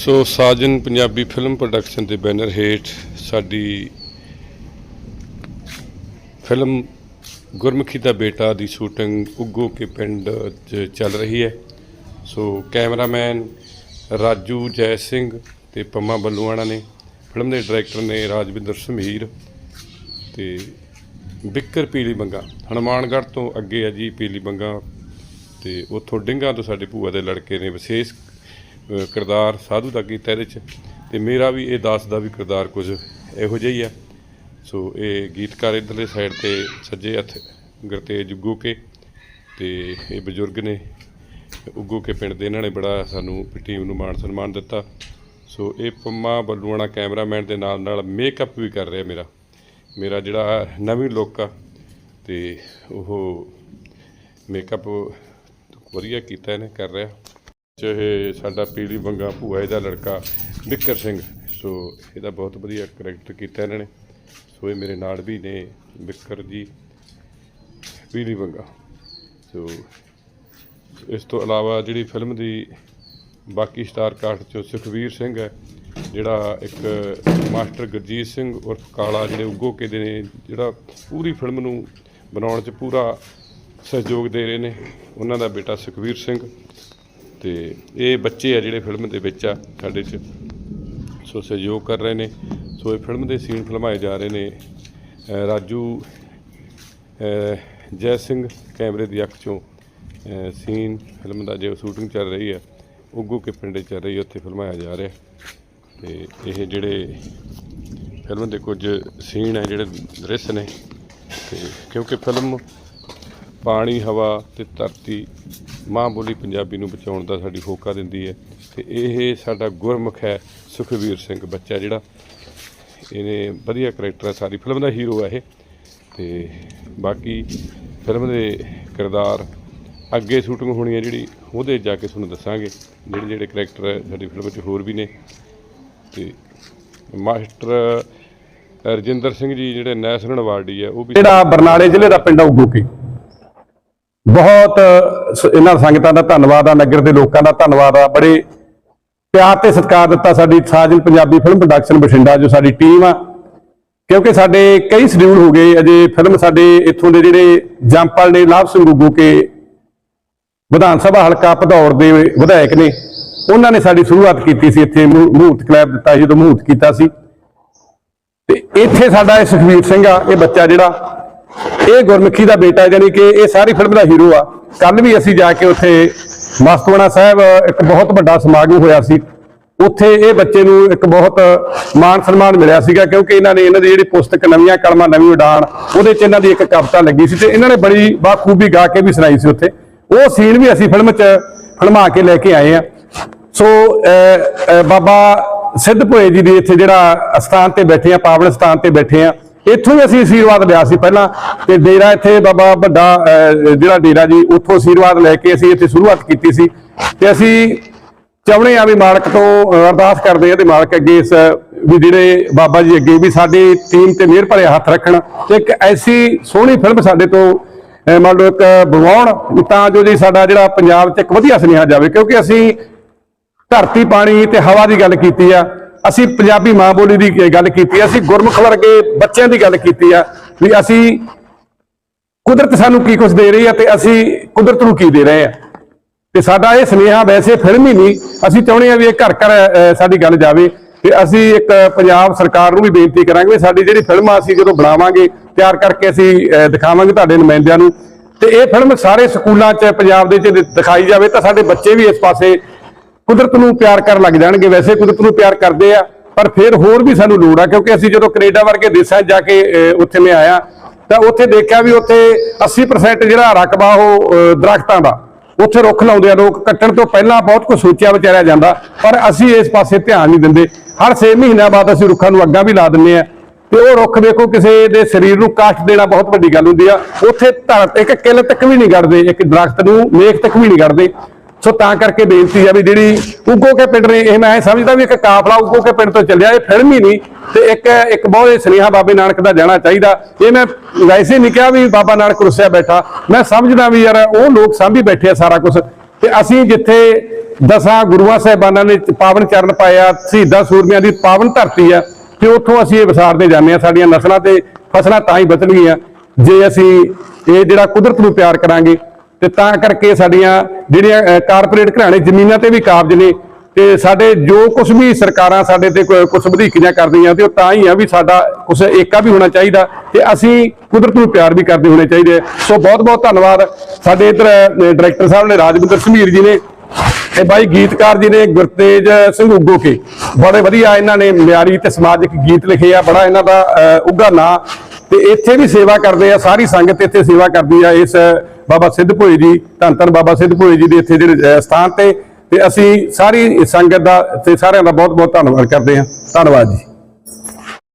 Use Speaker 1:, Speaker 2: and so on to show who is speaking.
Speaker 1: So Sajan Punjabi film production ਦੇ banner ਹੇਠ ਸਾਡੀ ਫਿਲਮ ਗੁਰਮੁਖੀ ਦਾ ਬੇਟਾ ਦੀ ਸ਼ੂਟਿੰਗ ਉੱਗੋ ਕੇ ਪਿੰਡ 'ਚ ਚੱਲ ਰਹੀ ਹੈ। ਸੋ ਕੈਮਰਾਮੈਨ ਰਾਜੂ ਜੈ ਸਿੰਘ ਤੇ ਪੰਮਾ ਬੱਲੂਆਣਾ ਨੇ, ਫਿਲਮ ਦੇ ਡਾਇਰੈਕਟਰ ਨੇ ਰਾਜਵਿੰਦਰ ਸਮੀਰ ਤੇ ਬਿੱਕਰ ਪੀਲੀ ਬੰਗਾ ਹਨੂਮਾਨਗੜ੍ਹ ਤੋਂ ਅੱਗੇ ਹੈ ਜੀ ਪੀਲੀ ਬੰਗਾ ਤੇ ਉੱਥੋਂ ਡਿੰਗਾ ਤੋਂ ਸਾਡੇ ਭੂਆ ਦੇ ਲੜਕੇ ਨੇ ਵਿਸ਼ੇਸ਼ ਕਿਰਦਾਰ ਸਾਧੂ ਦਾ ਕੀਤਾ ਇਹਦੇ ਚ, ਤੇ ਮੇਰਾ ਵੀ ਇਹ ਦਾਸ ਦਾ ਵੀ ਕਿਰਦਾਰ ਕੁਝ ਇਹੋ ਜਿਹਾ ਹੀ ਆ। ਸੋ ਇਹ ਗੀਤਕਾਰ ਇਧਰਲੇ ਸਾਈਡ ਤੇ ਸੱਜੇ ਹੱਥ ਗੁਰਤੇਜ ਉੱਗੂ ਕੇ ਤੇ ਇਹ ਬਜ਼ੁਰਗ ਨੇ ਉੱਗੂ ਕੇ ਪਿੰਡ ਦੇ ਇਹਨਾਂ ਨੇ ਬੜਾ ਸਾਨੂੰ ਟੀਮ ਨੂੰ ਮਾਣ ਸਨਮਾਨ ਦਿੱਤਾ। ਸੋ ਇਹ ਪੰਮਾ ਬੱਲੂਆਣਾ ਕੈਮਰਾਮੈਨ ਦੇ ਨਾਲ ਨਾਲ ਮੇਕਅਪ ਵੀ ਕਰ ਰਿਹਾ ਮੇਰਾ। ਮੇਰਾ ਜਿਹੜਾ ਨਵੀਂ ਲੁੱਕ ਆ ਤੇ ਉਹ ਮੇਕਅਪ ਵਧੀਆ ਕੀਤਾ ਇਹਨੇ, ਕਰ ਰਿਹਾ। ਚਾਹੇ ਸਾਡਾ ਪੀਲੀ ਬੰਗਾ ਭੂਆ ਇਹਦਾ ਲੜਕਾ ਬਿੱਕਰ ਸਿੰਘ। ਸੋ ਇਹਦਾ ਬਹੁਤ ਵਧੀਆ ਕਰੈਕਟਰ ਕੀਤਾ ਇਹਨਾਂ ਨੇ। ਸੋ ਇਹ ਮੇਰੇ ਨਾਲ ਵੀ ਨੇ, ਬਿੱਕਰ ਜੀ, ਪੀਲੀ ਬੰਗਾ ਸੋ ਇਸ ਤੋਂ ਇਲਾਵਾ ਜਿਹੜੀ ਫਿਲਮ ਦੀ ਬਾਕੀ ਸਟਾਰ ਕਾਸਟ ਚੋਂ ਸੁਖਵੀਰ ਸਿੰਘ ਹੈ, ਜਿਹੜਾ ਇੱਕ ਮਾਸਟਰ ਗੁਰਜੀਤ ਸਿੰਘ ਉਰਫ ਕਾਲਾ ਜਿਹੜੇ ਉੱਗੋ ਕੇ ਦੇ ਨੇ, ਜਿਹੜਾ ਪੂਰੀ ਫਿਲਮ ਨੂੰ ਬਣਾਉਣ 'ਚ ਪੂਰਾ ਸਹਿਯੋਗ ਦੇ ਰਹੇ ਨੇ। ਉਹਨਾਂ ਦਾ ਬੇਟਾ ਸੁਖਵੀਰ ਸਿੰਘ। ਤੇ ਇਹ ਬੱਚੇ ਆ ਜਿਹੜੇ ਫਿਲਮ ਦੇ ਵਿੱਚ ਆ, ਸਾਡੇ 'ਚ। ਸੋ ਸਹਿਯੋਗ ਕਰ ਰਹੇ ਨੇ। ਸੋ ਇਹ ਫਿਲਮ ਦੇ ਸੀਨ ਫਿਲਮਾਏ ਜਾ ਰਹੇ ਨੇ। ਰਾਜੂ ਜੈ ਸਿੰਘ ਕੈਮਰੇ ਦੀ ਅੱਖ ਚੋਂ ਸੀਨ ਫਿਲਮ ਦਾ ਜੋ ਸ਼ੂਟਿੰਗ ਚੱਲ ਰਹੀ ਹੈ ਉੱਗੂ ਕੇ ਪਿੰਡੇ ਚੱਲ ਰਹੀ ਹੈ ਉੱਥੇ ਫਿਲਮਾਇਆ ਜਾ ਰਿਹਾ। ਤੇ ਇਹ ਜਿਹੜੇ ਫਿਲਮ ਦੇ ਕੁਝ ਸੀਨ ਹੈ ਜਿਹੜੇ ਦ੍ਰਿਸ਼ ਨੇ, ਤੇ ਕਿਉਂਕਿ ਫਿਲਮ ਪਾਣੀ, ਹਵਾ ਤੇ ਧਰਤੀ ਮਾਂ ਬੋਲੀ ਪੰਜਾਬੀ ਨੂੰ ਬਚਾਉਣ ਦਾ ਸਾਡੀ ਹੋਕਾ ਦਿੰਦੀ ਹੈ ਤੇ ਇਹ ਸਾਡਾ ਗੁਰਮੁਖ ਹੈ ਸੁਖਵੀਰ ਸਿੰਘ ਬੱਚਾ ਜਿਹੜਾ। ਇਹਨੇ ਵਧੀਆ ਕਰੈਕਟਰ ਹੈ ਸਾਰੀ ਫਿਲਮ ਦਾ ਹੀਰੋ ਹੈ ਇਹ। ਤੇ ਬਾਕੀ ਫਿਲਮ ਦੇ ਕਿਰਦਾਰ ਅੱਗੇ ਸ਼ੂਟਿੰਗ ਹੋਣੀ ਹੈ ਜਿਹੜੀ, ਉਹਦੇ ਜਾ ਕੇ ਤੁਹਾਨੂੰ ਦੱਸਾਂਗੇ। ਜਿਹੜੇ ਜਿਹੜੇ ਕਰੈਕਟਰ ਸਾਡੀ ਫਿਲਮ 'ਚ ਹੋਰ ਵੀ ਨੇ। ਤੇ ਮਾਸਟਰ ਰਜਿੰਦਰ ਸਿੰਘ ਜੀ, ਜਿਹੜੇ ਨੈਸ਼ਨਲ ਅਵਾਰਡੀ ਹੈ ਉਹ ਵੀ
Speaker 2: ਜਿਹੜਾ ਬਰਨਾਲੇ ਜ਼ਿਲ੍ਹੇ ਦਾ ਪਿੰਡ ਉਗੂਕੀ ਬਹੁਤ, ਸ- ਇਹਨਾਂ ਸੰਗਤਾਂ ਦਾ ਧੰਨਵਾਦ ਆ, ਨਗਰ ਦੇ ਲੋਕਾਂ ਦਾ ਧੰਨਵਾਦ ਆ, ਬੜੇ ਪਿਆਰ ਤੇ ਸਤਿਕਾਰ ਦਿੱਤਾ ਸਾਡੀ ਸਾਜਨ ਪੰਜਾਬੀ ਫਿਲਮ ਪ੍ਰੋਡਕਸ਼ਨ ਬਠਿੰਡਾ, ਜੋ ਸਾਡੀ ਟੀਮ ਆ। ਕਿਉਂਕਿ ਸਾਡੇ ਕਈ ਸ਼ਡਿਊਲ ਹੋ ਗਏ, ਅਜੇ ਫਿਲਮ ਸਾਡੇ ਇੱਥੋਂ ਦੇ ਜਿਹੜੇ ਜੰਪਲ ਨੇ, ਲਾਭ ਸਿੰਘ ਗੁੱਗੂ ਕੇ ਵਿਧਾਨ ਸਭਾ ਹਲਕਾ ਭਦੌੜ ਦੇ ਵਿਧਾਇਕ ਨੇ, ਉਹਨਾਂ ਨੇ ਸਾਡੀ ਸ਼ੁਰੂਆਤ ਕੀਤੀ ਸੀ, ਇੱਥੇ ਮੂ- ਮਹੂਰਤ ਕਲੈਬ ਦਿੱਤਾ ਸੀ, ਜਦੋਂ ਮਹੂਰਤ ਕੀਤਾ ਸੀ। ਤੇ ਇੱਥੇ ਸਾਡਾ ਇਹ ਸੁਖਵੀਰ ਸਿੰਘ ਆ, ਇਹ ਬੱਚਾ ਜਿਹੜਾ ਇਹ ਗੁਰਮੁਖੀ ਦਾ ਬੇਟਾ ਜਾਨੀ ਕਿ ਇਹ ਸਾਰੀ ਫਿਲਮ ਦਾ ਹੀਰੋ ਆ। ਕੱਲ ਵੀ ਅਸੀਂ ਜਾ ਕੇ ਉੱਥੇ ਮਸਤਵਾਣਾ ਸਾਹਿਬ ਇੱਕ ਬਹੁਤ ਵੱਡਾ ਸਮਾਗਮ ਹੋਇਆ ਸੀ। ਉੱਥੇ ਇਹ ਬੱਚੇ ਨੂੰ ਇੱਕ ਬਹੁਤ ਮਾਣ ਸਨਮਾਨ ਮਿਲਿਆ ਸੀਗਾ ਕਿਉਂਕਿ ਇਹਨਾਂ ਨੇ ਇਹਨਾਂ ਦੀ ਜਿਹੜੀ ਪੁਸਤਕ ਨਵੀਆਂ ਕਲਮਾਂ ਨਵੀਂ ਉਡਾਣ ਉਹਦੇ 'ਚ ਇਹਨਾਂ ਦੀ ਇੱਕ ਕਵਿਤਾ ਲੱਗੀ ਸੀ ਤੇ ਇਹਨਾਂ ਨੇ ਬੜੀ ਬਾਖੂਬੀ ਗਾ ਕੇ ਵੀ ਸੁਣਾਈ ਸੀ ਉੱਥੇ। ਉਹ ਸੀਨ ਵੀ ਅਸੀਂ ਫਿਲਮ 'ਚ ਫਿਲਮਾ ਕੇ ਲੈ ਕੇ ਆਏ ਆ। ਸੋ ਅਹ, ਬਾਬਾ ਸਿੱਧ ਭੋਏ ਜੀ ਦੇ ਇੱਥੇ ਜਿਹੜਾ ਅਸਥਾਨ ਤੇ ਬੈਠੇ ਆ ਪਾਵਨ ਸਥਾਨ ਤੇ ਬੈਠੇ ਆ ਇੱਥੋਂ ਵੀ ਅਸੀਂ ਆਸ਼ੀਰਵਾਦ ਲਿਆ ਸੀ ਪਹਿਲਾਂ ਤੇ ਡੇਰਾ ਇੱਥੇ ਬਾਬਾ ਵੱਡਾ ਜਿਹੜਾ ਡੇਰਾ ਜੀ, ਉੱਥੋਂ ਆਸ਼ੀਰਵਾਦ ਲੈ ਕੇ ਅਸੀਂ ਇੱਥੇ ਸ਼ੁਰੂਆਤ ਕੀਤੀ ਸੀ। ਤੇ ਅਸੀਂ ਚਾਹੁੰਦੇ ਆ ਵੀ ਮਾਲਕ ਤੋਂ ਅਰਦਾਸ ਕਰਦੇ ਆ ਤੇ ਮਾਲਕ ਅੱਗੇ ਇਸ, ਵੀ ਜਿਹੜੇ ਬਾਬਾ ਜੀ ਅੱਗੇ ਵੀ ਸਾਡੀ ਟੀਮ ਤੇ ਮਿਹਰ ਭਰੇ ਹੱਥ ਰੱਖਣ। ਤੇ ਇੱਕ ਐਸੀ ਸੋਹਣੀ ਫਿਲਮ ਸਾਡੇ ਤੋਂ ਮੰਨ ਲਓ ਇੱਕ ਬਣਾਉਣ ਤਾਂ ਜੋ ਜੀ ਸਾਡਾ ਜਿਹੜਾ ਪੰਜਾਬ 'ਚ ਇੱਕ ਵਧੀਆ ਸੁਨੇਹਾ ਜਾਵੇ, ਕਿਉਂਕਿ ਅਸੀਂ ਧਰਤੀ, ਪਾਣੀ ਤੇ ਹਵਾ ਦੀ ਗੱਲ ਕੀਤੀ ਆ। ਅਸੀਂ ਪੰਜਾਬੀ ਮਾਂ ਬੋਲੀ ਦੀ ਗੱਲ ਕੀਤੀ ਅਸੀਂ ਗੁਰਮੁਖ ਵਰਗੇ ਬੱਚਿਆਂ ਦੀ ਗੱਲ ਕੀਤੀ ਆ ਵੀ ਅਸੀਂ ਕੁਦਰਤ ਸਾਨੂੰ ਕੀ ਕੁਝ ਦੇ ਰਹੀ ਆ ਤੇ ਅਸੀਂ ਕੁਦਰਤ ਨੂੰ ਕੀ ਦੇ ਰਹੇ ਆ ਤੇ ਸਾਡਾ ਇਹ ਸੁਨੇਹਾ ਵੈਸੇ ਫਿਲਮੀ ਨਹੀਂ, ਅਸੀਂ ਚਾਹੁੰਦੇ ਆ ਵੀ ਇਹ ਘਰ ਘਰ ਸਾਡੀ ਗੱਲ ਜਾਵੇ। ਤੇ ਅਸੀਂ ਇੱਕ ਪੰਜਾਬ ਸਰਕਾਰ ਨੂੰ ਵੀ ਬੇਨਤੀ ਕਰਾਂਗੇ ਵੀ ਸਾਡੀ ਜਿਹੜੀ ਫਿਲਮ ਆ, ਅਸੀਂ ਜਦੋਂ ਬਣਾਵਾਂਗੇ, ਤਿਆਰ ਕਰਕੇ ਅਸੀਂ ਦਿਖਾਵਾਂਗੇ ਤੁਹਾਡੇ ਨੁਮਾਇੰਦਿਆਂ ਨੂੰ। ਤੇ ਇਹ ਫਿਲਮ ਸਾਰੇ ਸਕੂਲਾਂ 'ਚ, ਪੰਜਾਬ ਦੇ 'ਚ ਦਿਖਾਈ ਜਾਵੇ ਤਾਂ ਸਾਡੇ ਬੱਚੇ ਵੀ ਇਸ ਪਾਸੇ ਕੁਦਰਤ ਨੂੰ ਪਿਆਰ ਕਰਨ ਲੱਗ ਜਾਣਗੇ, ਵੈਸੇ ਕੁਦਰਤ ਨੂੰ ਪਿਆਰ ਕਰਦੇ ਆ, ਪਰ ਫਿਰ ਹੋਰ ਵੀ ਸਾਨੂੰ ਲੋੜ ਆ, ਕਿਉਂਕਿ ਅਸੀਂ ਜਦੋਂ ਕੈਨੇਡਾ ਵਰਗੇ ਦੇਸ਼ਾਂ ਜਾ ਕੇ ਉੱਥੇ ਮੈਂ ਆਇਆ, ਤਾਂ ਉੱਥੇ ਦੇਖਿਆ ਵੀ ਉੱਥੇ 80% ਜਿਹੜਾ ਰਕਬਾ ਉਹ ਦਰਖਤਾਂ ਦਾ, ਉੱਥੇ ਰੁੱਖ ਲਾਉਂਦੇ ਆ ਲੋਕ ਕੱਟਣ ਤੋਂ ਪਹਿਲਾਂ ਬਹੁਤ ਕੁਝ ਸੋਚਿਆ ਵਿਚਾਰਿਆ ਜਾਂਦਾ, ਪਰ ਅਸੀਂ ਇਸ ਪਾਸੇ ਧਿਆਨ ਨਹੀਂ ਦਿੰਦੇ। ਹਰ 6 ਮਹੀਨਿਆਂ ਬਾਅਦ ਅਸੀਂ ਰੁੱਖਾਂ ਨੂੰ ਅੱਗਾ ਵੀ ਲਾ ਦਿੰਨੇ ਆ, ਤੇ ਉਹ ਰੁੱਖ ਵੇਖੋ ਕਿਸੇ ਦੇ ਸਰੀਰ ਨੂੰ ਕਾਸ਼ਟ ਦੇਣਾ ਬਹੁਤ ਵੱਡੀ ਗੱਲ ਹੁੰਦੀ ਆ, ਉੱਥੇ ਧਰਤ, ਇੱਕ ਕਿੱਲ ਤੱਕ ਵੀ ਨਹੀਂ ਗੜਦੇ, ਇੱਕ ਦਰਖਤ ਨੂੰ ਮੇਖ ਤੱਕ ਵੀ ਨਹੀਂ ਗੜਦੇ। ਸੋ ਤਾਂ ਕਰਕੇ ਬੇਨਤੀ ਆ ਵੀ ਜਿਹੜੀ ਉਗੋ ਕੇ ਪਿੰਡ ਨੇ, ਇਹ ਮੈਂ ਇਹ ਸਮਝਦਾ ਵੀ ਇੱਕ ਕਾਫਲਾ ਉਗੋ ਕੇ ਪਿੰਡ ਤੋਂ ਚੱਲਿਆ, ਇਹ ਫਿਲਮ ਹੀ ਨਹੀਂ ਤੇ ਇੱਕ ਇੱਕ ਬਹੁਤ ਸੁਨੇਹਾ ਬਾਬੇ ਨਾਨਕ ਦਾ ਜਾਣਾ ਚਾਹੀਦਾ। ਇਹ ਮੈਂ ਵੈਸੇ ਨਹੀਂ ਕਿਹਾ ਵੀ ਬਾਬਾ ਨਾਨਕ ਰੁੱਸਿਆ ਬੈਠਾ, ਮੈਂ ਸਮਝਦਾ ਵੀ ਯਾਰ ਉਹ ਲੋਕ ਸਾਂਭੀ ਬੈਠੇ ਆ ਸਾਰਾ ਕੁਝ ਤੇ ਅਸੀਂ ਜਿੱਥੇ ਦਸਾਂ ਗੁਰੂਆਂ ਸਾਹਿਬਾਨਾਂ ਨੇ ਪਾਵਨ ਚਰਨ ਪਾਇਆ, ਸ਼ਹੀਦਾਂ ਸੂਰਮਿਆਂ ਦੀ ਪਾਵਨ ਧਰਤੀ ਆ, ਤੇ ਉੱਥੋਂ ਅਸੀਂ ਇਹ ਵਿਸਾਰਦੇ ਜਾਂਦੇ ਆ, ਸਾਡੀਆਂ ਨਸਲਾਂ ਤੇ ਫਸਲਾਂ ਤਾਂ ਹੀ ਬਚਣਗੀਆਂ। ਜੇ ਅਸੀਂ ਇਹ ਜਿਹੜਾ ਕੁਦਰਤ ਨੂੰ ਪਿਆਰ ਕਰਾਂਗੇ ਤੇ ਤਾਂ ਕਰਕੇ ਸਾਡੀਆਂ ਜਿਹੜੀਆਂ ਕਾਰਪੋਰੇਟ ਘਰਾਣੇ ਜ਼ਮੀਨਾਂ ਤੇ ਵੀ ਕਾਬਜ ਨੇ ਤੇ ਸਾਡੇ ਜੋ ਕੁਝ ਵੀ ਸਰਕਾਰਾਂ ਸਾਡੇ ਤੇ ਕੁਝ ਵਧੀਕੀਆਂ ਕਰਦੀਆਂ ਤੇ ਉਹ ਤਾਂ ਹੀ ਆ ਵੀ ਸਾਡਾ ਕੁਝ ਏਕਾ ਵੀ ਹੋਣਾ ਚਾਹੀਦਾ ਤੇ ਅਸੀਂ ਕੁਦਰਤ ਨੂੰ ਪਿਆਰ ਵੀ ਕਰਦੇ ਹੋਣੇ ਚਾਹੀਦੇ ਆ। ਸੋ ਬਹੁਤ ਬਹੁਤ ਧੰਨਵਾਦ ਸਾਡੇ ਇਧਰ ਡਾਇਰੈਕਟਰ ਸਾਹਿਬ ਨੇ ਰਾਜਵਿੰਦਰ ਸਮੀਰ ਜੀ ਨੇ ਤੇ ਬਾਈ ਗੀਤਕਾਰ ਜੀ ਨੇ ਗੁਰਤੇਜ ਸਿੰਘ ਉੱਗੋ ਕੇ ਬੜੇ ਵਧੀਆ ਇਹਨਾਂ ਨੇ ਮਿਆਰੀ ਤੇ ਸਮਾਜਿਕ ਗੀਤ ਲਿਖੇ ਆ ਬੜਾ ਇਹਨਾਂ ਦਾ ਅਹ, ਉੱਘਾ ਨਾਂ ਤੇ ਇੱਥੇ ਵੀ ਸੇਵਾ ਕਰਦੇ ਆ ਸਾਰੀ ਸੰਗਤ ਇੱਥੇ ਸੇਵਾ ਕਰਦੀ ਆ ਇਸ ਬਾਬਾ ਸਿੱਧ ਭੋਏ ਜੀ, ਧੰਨ ਧੰਨ ਬਾਬਾ ਸਿੱਧ ਭੋਏ ਜੀ ਦੇ ਇੱਥੇ ਜਿਹੜੇ ਸਥਾਨ ਤੇ। ਤੇ ਅਸੀਂ ਸਾਰੀ ਸੰਗਤ ਦਾ, ਤੇ ਸਾਰਿਆਂ ਦਾ ਬਹੁਤ ਬਹੁਤ ਧੰਨਵਾਦ ਕਰਦੇ ਹਾਂ। ਧੰਨਵਾਦ ਜੀ।